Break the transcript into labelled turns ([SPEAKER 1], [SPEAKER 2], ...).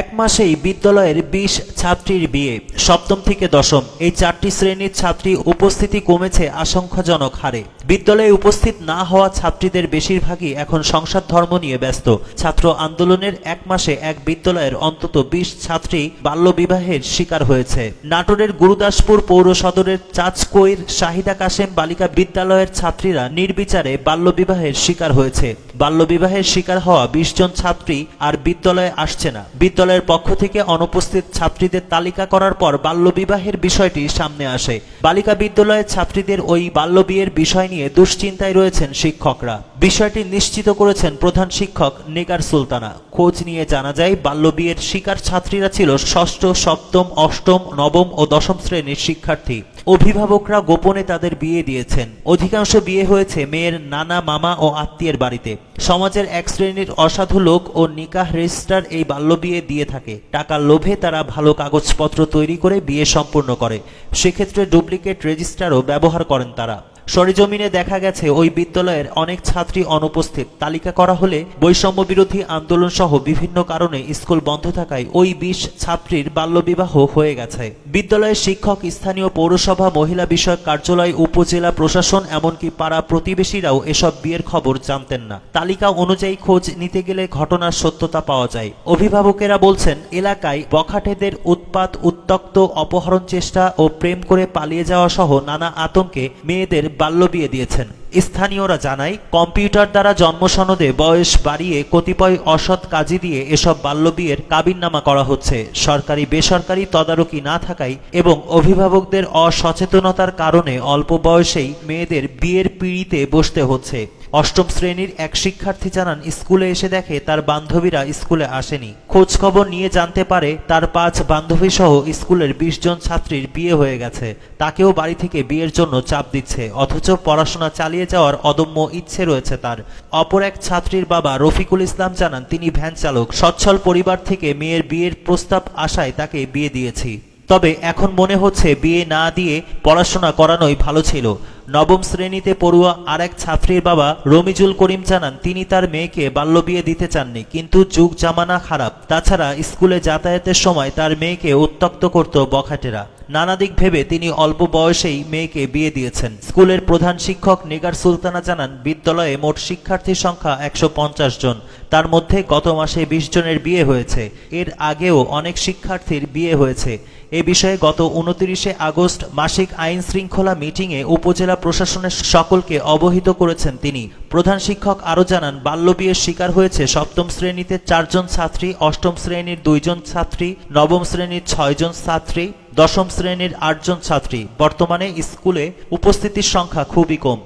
[SPEAKER 1] এক মাসেই বিদ্যালয়ের বিশ ছাত্রীর বিয়ে। সপ্তম থেকে দশম। এই চারটি শ্রেণির ছাত্রী উপস্থিতি কমেছে আশঙ্কাজনক হারে। বিদ্যালয়ে উপস্থিত না হওয়া ছাত্রীদের বেশিরভাগই এখন সংসার ধর্ম নিয়ে ব্যস্ত। ছাত্র আন্দোলনের এক মাসে এক বিদ্যালয়ের অন্তত বিশ ছাত্রী বাল্যবিবাহের শিকার হয়েছে। নাটোরের গুরুদাসপুর পৌর সদরের চাচকৈর শাহিদা কাশেম বালিকা বিদ্যালয়ের ছাত্রীরা নির্বিচারে বাল্যবিবাহের শিকার হয়েছে। বাল্যবিবাহের শিকার হওয়া বিশ জন ছাত্রী আর বিদ্যালয়ে আসছে না। বিদ্যালয়ের পক্ষ থেকে অনুপস্থিত ছাত্রীদের তালিকা করার পর বাল্যবিবাহের বিষয়টি সামনে আসে। বালিকা বিদ্যালয়ের ছাত্রীদের ওই বাল্যবিয়ের বিষয় নিয়ে দুশ্চিন্তায় রয়েছেন শিক্ষকরা। বিষয়টি নিশ্চিত করেছেন প্রধান শিক্ষক নেগার সুলতানা। খোঁজ নিয়ে জানা যায়, বাল্যবিয়ের শিকার ছাত্রীরা ছিল ষষ্ঠ, সপ্তম, অষ্টম, নবম ও দশম শ্রেণির শিক্ষার্থী। অভিভাবকরা গোপনে তাদের বিয়ে দিয়েছেন। অধিকাংশ বিয়ে হয়েছে মেয়ের নানা, মামা ও আত্মীয়ের বাড়িতে। সমাজের এক শ্রেণির অসাধু লোক ও নিকাহ রেজিস্ট্রার এই বাল্যবিয়ে দিয়ে থাকে। টাকার লোভে তারা ভালো কাগজপত্র তৈরি করে বিয়ে সম্পূর্ণ করে। সেক্ষেত্রে ডুপ্লিকেট রেজিস্ট্রারও ব্যবহার করেন তারা। সরেজমিনে দেখা গেছে, ওই বিদ্যালয়ের অনেক ছাত্রী অনুপস্থিত। তালিকা করা হলে বৈষম্য বিরোধী আন্দোলন সহ বিভিন্ন কারণে স্কুল বন্ধ থাকায় ওই বিশ ছাত্রীর বাল্যবিবাহ হয়ে গেছে। বিদ্যালয়ের শিক্ষক, স্থানীয় পৌরসভা, মহিলা বিষয়ক কার্যালয়, উপজেলা প্রশাসন, এমনকি পাড়া প্রতিবেশীরাও এসব বিয়ের খবর জানতেন না। তালিকা অনুযায়ী খোঁজ নিতে গেলে ঘটনার সত্যতা পাওয়া যায়। অভিভাবকেরা বলছেন, এলাকায় বখাটেদের উৎপাত, উত্তক্ত, অপহরণ চেষ্টা ও প্রেম করে পালিয়ে যাওয়া সহ নানা আতঙ্কে মেয়েদের বাল্যবিয়ে দিয়েছেন। স্থানীয়রা জানায়, কম্পিউটার দ্বারা জন্মসনদে বয়স বাড়িয়ে কতিপয় অসৎ কাজী দিয়ে এসব বাল্য বাল্যবিয়ের কাবিননামা করা হচ্ছে। সরকারি, বেসরকারি তদারকি না থাকায় এবং অভিভাবকদের অসচেতনতার কারণে অল্প বয়সেই মেয়েদের বিয়ের পিঁড়িতে বসতে হচ্ছে। অষ্টম শ্রেণির এক শিক্ষার্থী জানান, স্কুলে এসে দেখে তার বান্ধবীরা স্কুলে আসেনি। খোঁজ খবর নিয়ে জানতে পারে তার পাঁচ বান্ধবী সহ স্কুলের বিশ জন ছাত্রীর বিয়ে হয়ে গেছে। তাকেও বাড়ি থেকে বিয়ের জন্য চাপ দিচ্ছে, অথচ পড়াশোনা চালিয়ে যাওয়ার অদম্য ইচ্ছে রয়েছে তার। অপর এক ছাত্রীর বাবা রফিকুল ইসলাম জানান, তিনি ভ্যান চালক। সচ্ছল পরিবার থেকে মেয়ের বিয়ের প্রস্তাব আশায় তাকে বিয়ে দিয়েছি। তবে এখন মনে হচ্ছে বিয়ে না দিয়ে পড়াশোনা করানোই ভালো ছিল। নবম শ্রেণীতে পড়ুয়া আর এক ছাত্রীর বাবা রমিজুল করিম জানান, তিনি তার মেয়েকে বাল্যবিয়ে দিতে চাননি, কিন্তু যুগ জামানা খারাপ। তাছাড়া স্কুলে যাতায়াতের সময় তার মেয়েকে উত্তক্ত করত বখাটেরা। নানা দিক ভেবে তিনি অল্প বয়সেই মেয়েকে বিয়ে দিয়েছেন। স্কুলের প্রধান শিক্ষক নিগার সুলতানা জানান, বিদ্যালয়ে মোট শিক্ষার্থীর সংখ্যা একশো পঞ্চাশ জন। তার মধ্যে গত মাসে বিশ জনের বিয়ে হয়েছে। এর আগেও অনেক শিক্ষার্থীর বিয়ে হয়েছে। এ বিষয়ে গত উনত্রিশে আগস্ট মাসিক আইন শৃঙ্খলা মিটিংয়ে উপজেলা প্রশাসনের সকলকে অবহিত করেছেন তিনি। প্রধান শিক্ষক আরও জানান বাল্যবিয়ের শিকার হয়েছে সপ্তম শ্রেণীতে চারজন ছাত্রী, অষ্টম শ্রেণির দুইজন ছাত্রী, নবম শ্রেণির ছয়জন ছাত্রী দশম শ্রেণির আটজন ছাত্রী। বর্তমানে স্কুলে উপস্থিতির সংখ্যা খুবই কম।